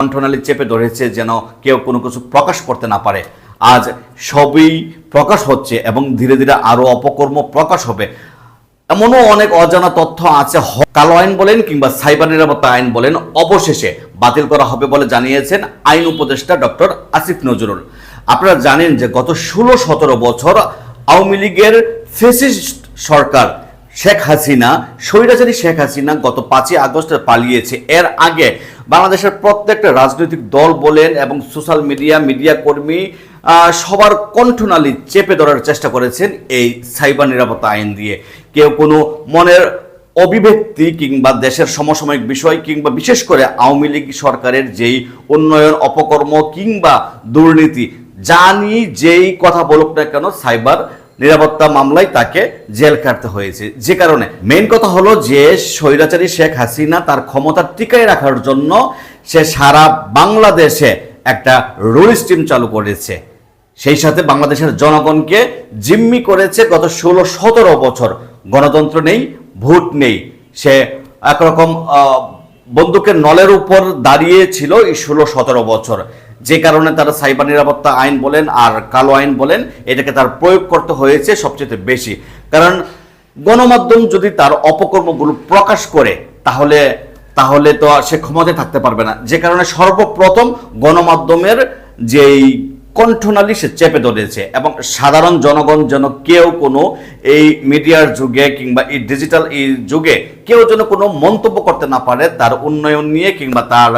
কণ্ঠনালী চেপে ধরেছে যেন কেউ কোনো কিছু প্রকাশ করতে না পারে। আজ সবই প্রকাশ হচ্ছে এবং ধীরে ধীরে আরও অপকর্ম প্রকাশ হবে। এমনও অনেক অজানা তথ্য আছে। কালো আইন বলেন কিংবা সাইবার নিরাপত্তা আইন বলেন, অবশেষে বাতিল করা হবে বলে জানিয়েছেন আইন উপদেষ্টা ডক্টর আসিফ নজরুল। আপনারা জানেন যে গত ষোলো সতেরো বছর আওয়ামী লীগের ফেসিস্ট সরকার শেখ হাসিনা, স্বৈরাচারী শেখ হাসিনা গত পাঁচই আগস্টে পালিয়েছে। এর আগে বাংলাদেশের প্রত্যেকটা রাজনৈতিক দল বলেন এবং সোশ্যাল মিডিয়া মিডিয়া কর্মী সবার কণ্ঠনালী চেপে ধরার চেষ্টা করেছেন এই সাইবার নিরাপত্তা আইন দিয়ে। কেউ কোনো মনের অভিব্যক্তি কিংবা দেশের সমসাময়িক বিষয় কিংবা বিশেষ করে আওয়ামী লীগ সরকারের যেই উন্নয়ন অপকর্ম কিংবা দুর্নীতি, জানি যেই কথা বলুক না কেন সাইবার নিরাপত্তা মামলায় তাকে জেল কাটতে হয়েছে। যে কারণে মেন কথা হলো যে স্বৈরাচারী শেখ হাসিনা তার ক্ষমতা টিকায় রাখার জন্য সে সারা বাংলাদেশে একটা রুল স্টিম চালু করেছে। সেই সাথে বাংলাদেশের জনগণকে জিম্মি করেছে গত ষোলো সতেরো বছর। গণতন্ত্র নেই, ভোট নেই। সে একরকম বন্দুকের নলের উপর দাঁড়িয়ে ছিল এই ষোলো সতেরো বছর। যে কারণে তারা সাইবার নিরাপত্তা আইন বলেন আর কালো আইন বলেন, এটাকে তার প্রয়োগ করতে হয়েছে সবচেয়ে বেশি। কারণ গণমাধ্যম যদি তার অপকর্মগুলো প্রকাশ করে, তাহলে তাহলে তো সে ক্ষমতায় থাকতে পারবে না। যে কারণে সর্বপ্রথম গণমাধ্যমের যেই কণ্ঠনালী সে চেপে ধরেছে এবং সাধারণ জনগণ যেন কেউ কোনো এই মিডিয়ার যুগে কিংবা এই ডিজিটাল এই যুগে কেউ যেন কোনো মন্তব্য করতে না পারে, তার উন্নয়ন নিয়ে কিংবা তার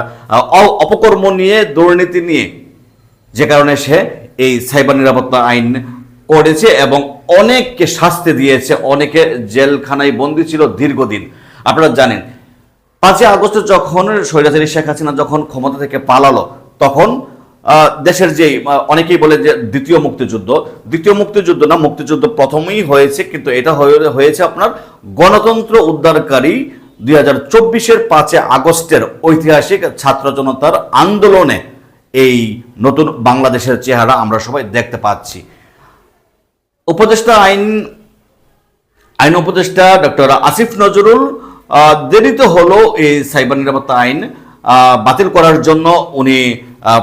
অপকর্ম নিয়ে, দুর্নীতি নিয়ে। যে কারণে সে এই সাইবার নিরাপত্তা আইন করেছে এবং অনেককে শাস্তি দিয়েছে, অনেকে জেলখানায় বন্দী ছিল দীর্ঘদিন। আপনারা জানেন, পাঁচই আগস্ট যখন স্বৈরাচারী শেখ হাসিনা যখন ক্ষমতা থেকে পালালো, তখন দেশের যে অনেকেই বলে যে দ্বিতীয় মুক্তিযুদ্ধ। দ্বিতীয় মুক্তিযুদ্ধ না, মুক্তিযুদ্ধ প্রথমেই হয়েছে, কিন্তু এটা হয়ে- হয়েছে আপনার গণতন্ত্র উদ্ধারকারী দুই হাজার চব্বিশের পাঁচে আগস্টের ঐতিহাসিক ছাত্র জনতার আন্দোলনে এই নতুন বাংলাদেশের চেহারা আমরা সবাই দেখতে পাচ্ছি। উপদেষ্টা আইন আইন উপদেষ্টা ডক্টর আসিফ নজরুল দেরিতে হলো এই সাইবার নিরাপত্তা আইন বাতিল করার জন্য উনি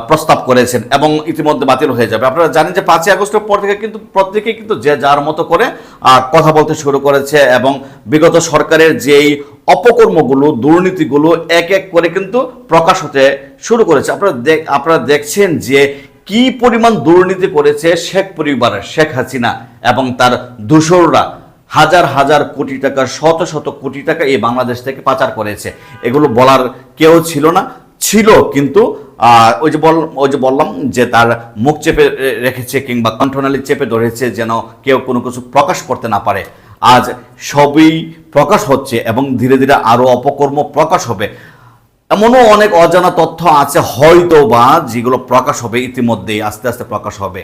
প্রস্তাব করেছেন এবং ইতিমধ্যে বাতিল হয়ে যাবে। আপনারা জানেন যে পাঁচই আগস্টের পর থেকে কিন্তু প্রত্যেকে কিন্তু যে যার মতো করে কথা বলতে শুরু করেছে এবং বিগত সরকারের যেই অপকর্মগুলো, দুর্নীতিগুলো এক এক করে কিন্তু প্রকাশ হতে শুরু করেছে। আপনারা দেখ, আপনারা দেখছেন যে কি পরিমাণ দুর্নীতি করেছে শেখ পরিবার শেখ হাসিনা এবং তার দূষররা হাজার হাজার কোটি টাকা শত শত কোটি টাকা এই বাংলাদেশ থেকে পাচার করেছে। এগুলো বলার কেউ ছিল না, ছিল কিন্তু ওই যে বল, ওই যে বললাম যে তার মুখ চেপে রেখেছে কিংবা কণ্ঠনালী চেপে ধরেছে যেন কেউ কোনো কিছু প্রকাশ করতে না পারে। আজ সবই প্রকাশ হচ্ছে এবং ধীরে ধীরে আরও অপকর্ম প্রকাশ হবে। এমনও অনেক অজানা তথ্য আছে হয়তো বা যেগুলো প্রকাশ হবে, ইতিমধ্যেই আস্তে আস্তে প্রকাশ হবে।